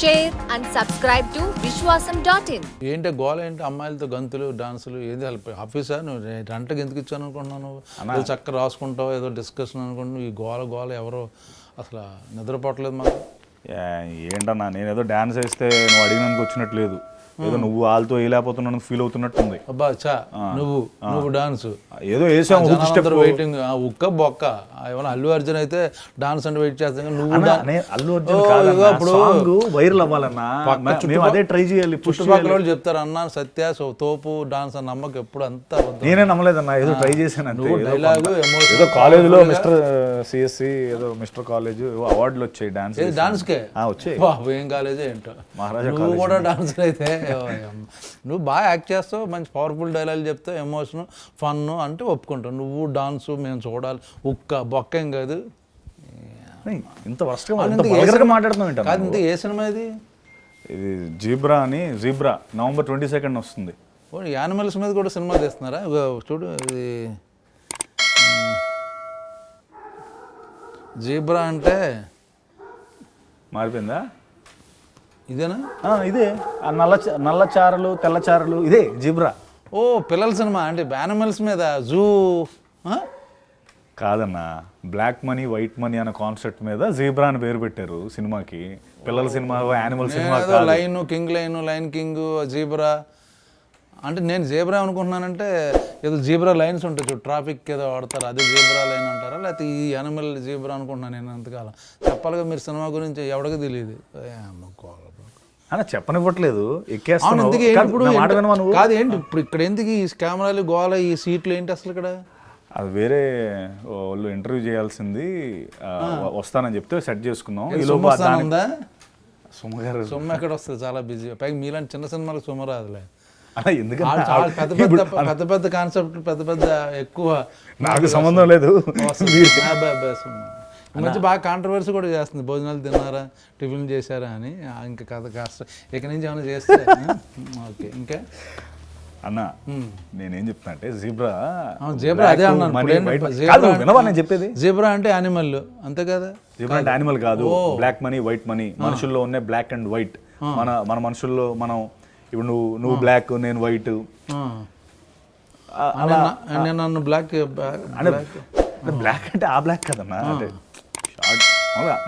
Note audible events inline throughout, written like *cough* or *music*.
share and subscribe to Vishwasam.in. ఏంటి గోల ఏంటి? అమ్మాయిలతో గంతులు డాన్సులు ఏది హెల్ప్ ఆఫీసా? నువ్వు గంటకి ఎందుకు ఇచ్చాను ఏదో చక్కగా రాసుకుంటావు? ఏదో డిస్కషన్ అనుకుంటున్నావు? ఈ గోల గోల ఎవరో అసలు నిద్రపోవట్లేదు మాకు. ఏంటన్నా నేను ఏదో డాన్స్ వేస్తే నువ్వు అడిగినందుకు వచ్చినట్టు లేదు ఏదో నువ్వు వాళ్ళతో వేయలేకపోతున్నాను ఫీల్ అవుతున్నట్టు ఉంది అబ్బా చా నువ్వు నువ్వు డాన్స్ ఏదో వేసాం ఒక స్టెప్ వెయిటింగ్ ఉక్క బొక్క. ఆ, ఏమన్నా అల్లు అర్జున్ అయితే డాన్స్ అంటే వెయిట్ చేస్తాం. నువ్వు అన్నా, అల్లు అర్జున్ సాంగ్ వైరల్ అవ్వాలన్నా మేము అదే ట్రై చేయాలి చుట్టుపక్కల వాళ్ళు చెప్తారు అన్న సత్య సో తోపు డాన్స్ అని నమ్మకం ఎప్పుడు అంతా. నేనే నమ్మలేదన్నా ఏదో ట్రై చేశాను నువ్వు డైలాగు ఏదో కాలేజీలో మిస్టర్ సిఎస్సి ఏదో మిస్టర్ కాలేజ్ అవార్డులు వచ్చాయి డాన్స్ ఏది డాన్స్కే. వచ్చాయి. బాబు ఏం కాలేజే ఏంటో. మహారాజా నువ్వు కూడా డాన్సర్ అయితే. నువ్వు బాగా యాక్ట్ చేస్తావు మంచి పవర్ఫుల్ డైలాగ్ చెప్తావు ఎమోషన్ ఫన్ అంటే ఒప్పుకుంటావు. నువ్వు డాన్స్ మేము చూడాలి. ఉక్క బొక్క కాదు. ఇంత వర్షగా మాట్లాడుతున్నావు కాదు ఇంత ఏ సినిమా ఇది? ఇది జీబ్రా అని జీబ్రా నవంబర్ ట్వంటీ సెకండ్ వస్తుంది. యానిమల్స్ మీద కూడా సినిమా తీస్తున్నారా? చూడు ఇది జీబ్రా అంటే మారిపోయిందా? ఇదేనా? ఇదే. ఆ నల్ల నల్ల చారలు తెల్ల చారలు ఇదే జీబ్రా. ఓ పిల్లల సినిమా అంటే యానిమల్స్ మీద జూ కాదన్న బ్లాక్ మనీ వైట్ మనీ అనే కాన్సెప్ట్ మీద జీబ్రా అని పేరు పెట్టారు సినిమాకి. పిల్లల cinema animal cinema Lion King Lion Lion King Zebra. అంటే నేను జీబ్రా అనుకుంటున్నానంటే ఏదో జీబ్రా లైన్స్ ఉంటాయి చూడు ట్రాఫిక్ ఏదో వాడతారు అదే జీబ్రా లైన్ అంటారా? లేకపోతే ఈ యానిమల్ జీబ్రా అనుకుంటున్నాను నేను అంతకాలం. చెప్పాలిగా మీరు సినిమా గురించి ఎవడికి తెలియదు? చెప్పనివ్వట్లేదు కాదు, ఏంటి ఇప్పుడు ఇక్కడ ఎందుకు ఈ కెమెరాలు గోల ఈ సీట్లు ఏంటి అసలు ఇక్కడ? అది వేరే వాళ్ళు ఇంటర్వ్యూ చేయాల్సింది వస్తానని చెప్తే సెట్ చేసుకున్నాం ఈ లోపు సొమ్ము సుమ గారు సొమ్ము ఎక్కడ వస్తుంది? చాలా బిజీ. పైగా మీలాంటి చిన్న సినిమాలకు సొమ్ము రాదులే. అన్న ఎందుకంటే పెద్ద పెద్ద కాన్సెప్ట్ పెద్ద పెద్ద ఎక్కువ నాకు సంబంధం లేదు. మధ్య బాగా కాంట్రవర్సీ కూడా చేస్తుంది. భోజనాలు తిన్నారా? టిఫిన్ చేశారా అని. ఇంకా కథ కాస్త ఇక నుంచి ఏమైనా చేస్తే? *laughs* ఓకే. ఇంకా? అన్న నేనేం చెప్తున్నా అంటే జీబ్రా జీబ్రా అదే అన్నాను. నేను చెప్పేది? జీబ్రా అంటే యానిమల్ అంతే కదా? జీబ్రా అంటే యానిమల్ కాదు. బ్లాక్ మనీ వైట్ మనీ మనుషుల్లో ఉన్న బ్లాక్ అండ్ వైట్ మన మన మనుషుల్లో మనం ఇప్పుడు నువ్వు నువ్వు బ్లాక్ నేను వైట్ నేను నన్ను బ్లాక్ అంటే బ్లాక్ అంటే ఆ బ్లాక్ కదన్నా? అంటే షార్ట్.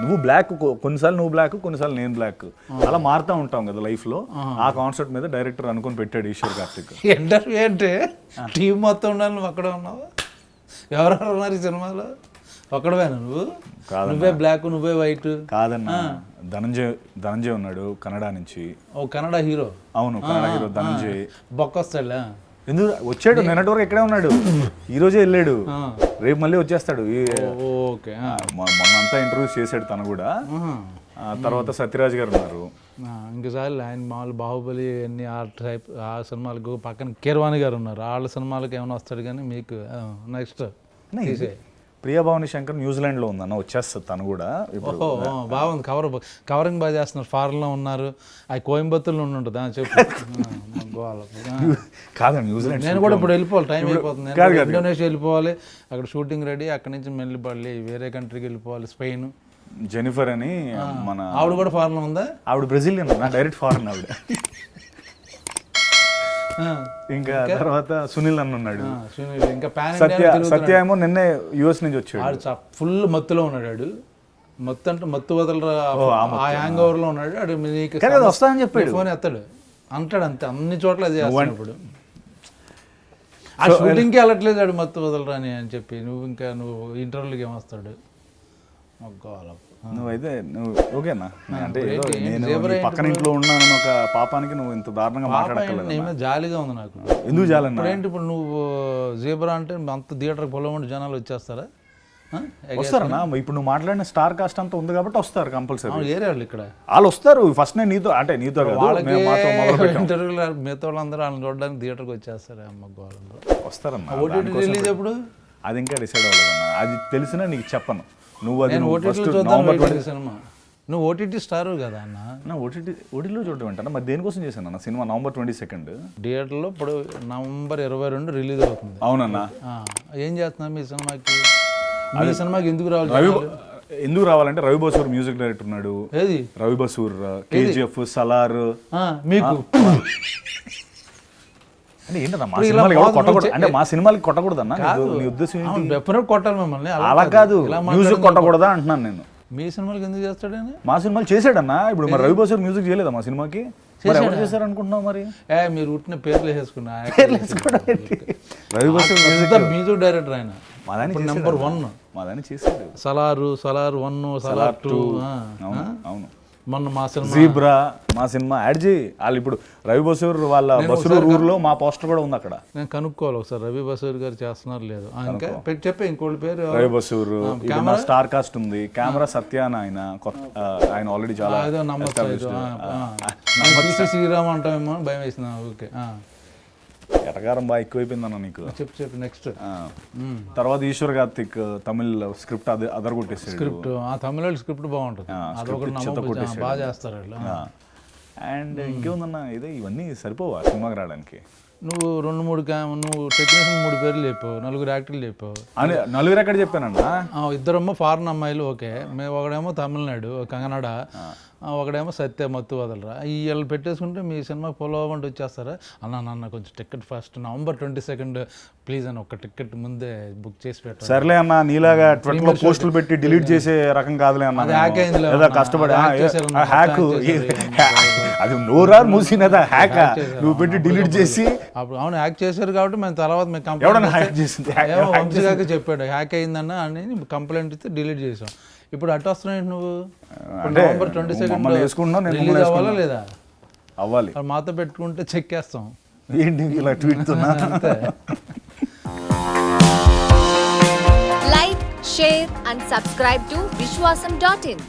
నువ్వు బ్లాక్ కొన్నిసార్లు నువ్వు బ్లాక్ కొన్నిసార్లు నేను బ్లాక్ అలా మారుతూ ఉంటాం కదా లైఫ్లో. ఆ. కాన్సెప్ట్ మీద డైరెక్టర్ అనుకొని పెట్టాడు ఈశ్వర్ కార్తిక్. *laughs* ఇంటర్వ్యూ ఏంటి? టీం మొత్తం ఉండాలి నువ్వు అక్కడే ఉన్నావు? ఎవరెవరు ఉన్నారు ఈ సినిమాలో? ఒక్కడవేనా నువ్వు. నువ్వే బ్లాక్ నువ్వే వైట్. కాదన్నా. ధనంజయ్ ధనంజయ్ ఉన్నాడు కన్నడ నుంచి. ఓ కన్నడ హీరో. అవును కన్నడ హీరో ధనంజయ్. బొక్క వస్తాడులే ఎందుకు? వచ్చాడు నిన్నటి వరకు ఇక్కడే ఉన్నాడు. ఈ రోజే వెళ్ళాడు. రేపు మళ్ళీ వచ్చేస్తాడు. ఓకే మొన్నంతా ఇంటర్వ్యూస్ చేశాడు తను కూడా. తర్వాత సత్యరాజ్ గారు ఉన్నారు. ఇంకసారి ఆయన మామూలు బాహుబలి అన్ని ఆ టైప్ ఆ సినిమాలకు పక్కన కీరవాణి గారు ఉన్నారు. వాళ్ళ సినిమాలకు ఏమైనా వస్తాడు కానీ మీకు నెక్స్ట్ తీసే ప్రియా భవాని శంకర్ న్యూజిలాండ్లో ఉందన్న వచ్చేస్తుంది తను కూడా. ఓహో బాగుంది. కవర్ కవరింగ్ బాగా చేస్తున్నారు. ఫారెన్లో ఉన్నారు. అది కోయంబత్తూరులో ఉంటుంది. చెప్పు. *laughs* కాదండి న్యూజిలాండ్ నేను కూడా ఇప్పుడు వెళ్ళిపోవాలి. టైం అయిపోతుంది. ఇండోనేషియా వెళ్ళిపోవాలి. అక్కడ షూటింగ్ రెడీ. అక్కడ నుంచి మళ్ళీ వేరే కంట్రీకి వెళ్ళిపోవాలి. స్పెయిన్. జెనిఫర్ అని మన ఆవిడ కూడా ఫారెన్లో ఉందా? ఆవిడ బ్రెజిలియన్ నా డైరెక్ట్ ఫారెన్ ఆవిడ. ఇంకా తర్వాత సునీల్ అన్న ఉన్నాడు సునీల్ ఇంకా పాన్ సత్య సత్య ఏమో నిన్నే యుఎస్ నుంచి వచ్చాడు. ఫుల్ మత్తులో ఉన్నాడు మత్తు అంటే మత్తు వదలరా ఆ హ్యాంగ్ ఓవర్లో ఉన్నాడు. నీకు కానీ అది వస్తానని చెప్పాడు. ఫోన్ ఎత్తాడు. అంటాడు అంతే అన్ని చోట్ల అది చేస్తున్నప్పుడు ఆ షూటింగ్కి వెళ్ళట్లేదు ఆడు మత్తు వదలరా అని అని చెప్పి. నువ్వు ఇంకా నువ్వు ఇంటర్వ్యూకి ఏమొస్తాడు మొగ్గాల. నువ్వైతే నువ్వు ఓకేనా? అంటే నేను పక్కన ఇంట్లో ఉన్నానని ఒక పాపానికి నువ్వు ఇంత దారుణంగా మాట్లాడక్కర్లేదు జాలీగా ఉంది నాకు. ఎందుకు ఇప్పుడు ఏంటి ఇప్పుడు నువ్వు జీబ్రా అంటే అంత థియేటర్కి పొలమంటే జనాలు వచ్చేస్తారా? వస్తారన్నా? ఇప్పుడు నువ్వు మాట్లాడిన స్టార్ కాస్ట్ అంతా ఉంది కాబట్టి వస్తారు కంపల్సరీ. ఏరే వాళ్ళు ఇక్కడ. వాళ్ళు వస్తారు. ఫస్ట్ నేను నీతో అంటే నీతో ఇంటర్వ్యూలో మిగతా వాళ్ళందరూ వాళ్ళని చూడడానికి థియేటర్కి వచ్చేస్తారు అమ్మ గోళంలో వస్తారన్నా ఓటీటీ రిలీజ్ ఎప్పుడు? అది ఇంకా డిసైడ్ అవ్వలేదన్నా అది తెలిసినా నీకు చెప్పను. నువ్వు అది నవంబర్ సినిమా. నువ్వు ఓటీటీ స్టార్ కదా అన్న. నా ఓటీటీ ఓటీటీలో చూడటం ఏంటన్నా? మరి దేనికోసం చేశాను అన్న? Cinema November twenty second. థియేటర్లో ఇప్పుడు నవంబర్ ఇరవై రెండు రిలీజ్ అవుతుంది. అవునన్నా. ఏం చేస్తున్నా మీ సినిమాకి? మీ సినిమాకి ఎందుకు రావాలి రవి? ఎందుకు రావాలంటే రవి బసూర్ మ్యూజిక్ డైరెక్టర్ ఉన్నాడు. ఏది? రవి బసూర్ కేజీఎఫ్ సలార్. మీకు. అంటే మా కొట్టకూడదు? సినిమాలకి కొట్టకూడదన్నా కాదు. నీ ఉద్దేశం కొట్టాలి మిమ్మల్ని. అలా కాదు. ఇలా మ్యూజిక్ కొట్టకూడదా అంటున్నాను నేను. మీ సినిమాలకి ఎందుకు చేస్తాడని మా సినిమాలు చేసాడన్నా ఇప్పుడు మరి రవి బసూర్ మ్యూజిక్ చేయలేదా మా సినిమాకి? చేశారు అనుకుంటున్నావు మరి? ఏ మీరు ఉట్టిన పేర్లు వేసేసుకున్నా. *laughs* Ravi Basrur music music director ఆయన. మా నెంబర్ వన్ మా దాన్ని చేసాడు సలారు సలార్ వన్ సలార్ టూ మొన్న మా సినిమా జీబ్రా మా సినిమా. యాడ్ చేయి. వాళ్ళు ఇప్పుడు రవి బసూర్ వాళ్ళ బసూరు ఊర్లో మా పోస్టర్ కూడా ఉంది అక్కడ. నేను కనుక్కోవాలి ఒకసారి. రవి బసూర్ గారు చేస్తున్నారు లేదు. ఆ, ఇంకా పెట్టి చెప్పే ఇంకోటి పేరు రవి బసూర్ ఇప్పుడు నా స్టార్ కాస్ట్ ఉంది. కెమెరా సత్య అని ఆయన కొత్త ఆ, ఆయన ఆల్రెడీ చాలా ఆ, ఏదో నమ్మచ్చు established. ఆ, శ్రీరామ్ అంటామేమో అని భయం వేసింది. ఓకే. ఎటకారం బాగా ఎక్కువైపోయిందన్న నీకు. చెప్పు చెప్పు నెక్స్ట్. తర్వాత ఈశ్వర్ కార్తిక్ తమిళ్ స్క్రిప్ట్ అది అదర్ కొట్టేసాడు. స్క్రిప్ట్ ఆ తమిళ స్క్రిప్ట్ బాగుంటుంది. అదొకటి బాగా చేస్తారు. అండ్ ఇంకేముందన్న ఇదే ఇవన్నీ సరిపోవా సినిమాకి రావడానికి? నువ్వు రెండు మూడు నువ్వు టెక్నీషియన్ మూడు పేర్లు చెప్పావు నలుగురు యాక్టర్లు చెప్పావు. అని నలుగురు ఎక్కడ చెప్పానన్నా? ఆ, ఇద్దరేమో ఫారెన్ అమ్మాయిలు ఓకే. మేము ఒకడేమో తమిళనాడు కంగనాడ ఒకడేమో సత్య మత్తు వదలరా. ఈ వీళ్ళు పెట్టేసుకుంటే మీ సినిమా ఫాలో అవ్వండి వచ్చేస్తారా? అన్న నాన్న కొంచెం ticket first November twenty second please అని ఒక టికెట్ ముందే బుక్ చేసి పెట్టారు సర్లే అన్న నీలాగా ట్విట్టర్లో పోస్టులు పెట్టి డిలీట్ చేసే రకం కాదులే అన్న ఏదో అన్న. కష్టపడి. హ్యాక్. అది నోరారు మూసినదా? హ్యాక్ నువ్వు పెట్టి డిలీట్ చేసి అప్పుడు అవును హ్యాక్ చేశారు కాబట్టి మేము తర్వాత మేము కంప్లైంట్ హ్యాక్ చేసింది? వంశీగారికి చెప్పాడు హ్యాక్ అయిందన్న అని కంప్లైంట్ ఇస్తే డిలీట్ చేసాం ఇప్పుడు అటు వస్తున్నాయి నువ్వు? అంటే నవంబర్ ట్వంటీ సెకండ్ రిలీజ్ అవ్వాలా లేదా? అవ్వాలి. మరి మాతో పెట్టుకుంటే చెక్కేస్తాం ఏంటి ఇలా ట్వీట్ తున్నా *laughs* అంతే. Like, share and subscribe to Vishwasam.in.